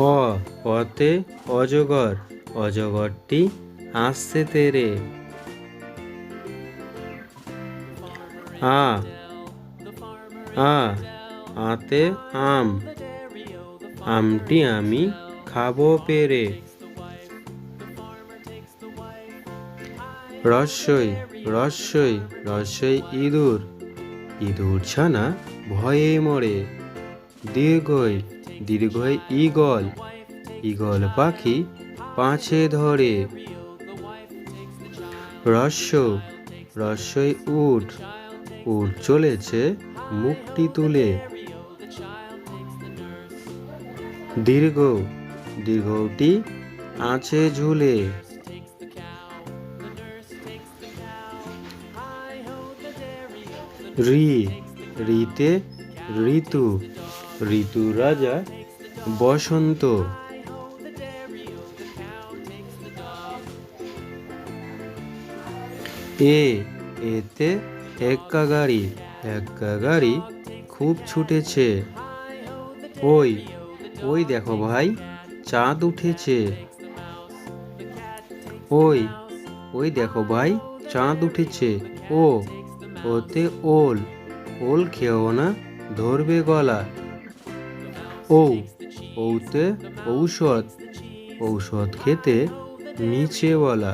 অ অজগর, অজগরটি আসছে তেরে। আ আ, আতে আম, আমটি আমি খাব পেরে। রস্যই রস্যই রস্যই ইঁদুর ইঁদুর ছানা ভয়ে মরে। দীর্ঘই দীর্ঘই ঈগল। ঈগল পাখি পাঁচে ধরে। রস্য রস্যই উঠ উঠ চলেছে মুখটি তুলে। দীর্ঘ, দীর্ঘটি আছে ঝুলে। রি, রিতে ঋতু। ঋতু রাজা বসন্ত। এ, এতে এক্কা গাড়ি এক্কা গাড়ি খুব ছুটেছে। ওই ওই দেখো ভাই, চাঁদ উঠেছে। ওই ওই দেখো ভাই, চাঁদ উঠেছে। ও, ওতে ওল ওল খেও না ধরবে গলা। ও ঔতে ঔষধ ঔষধ খেতে বলা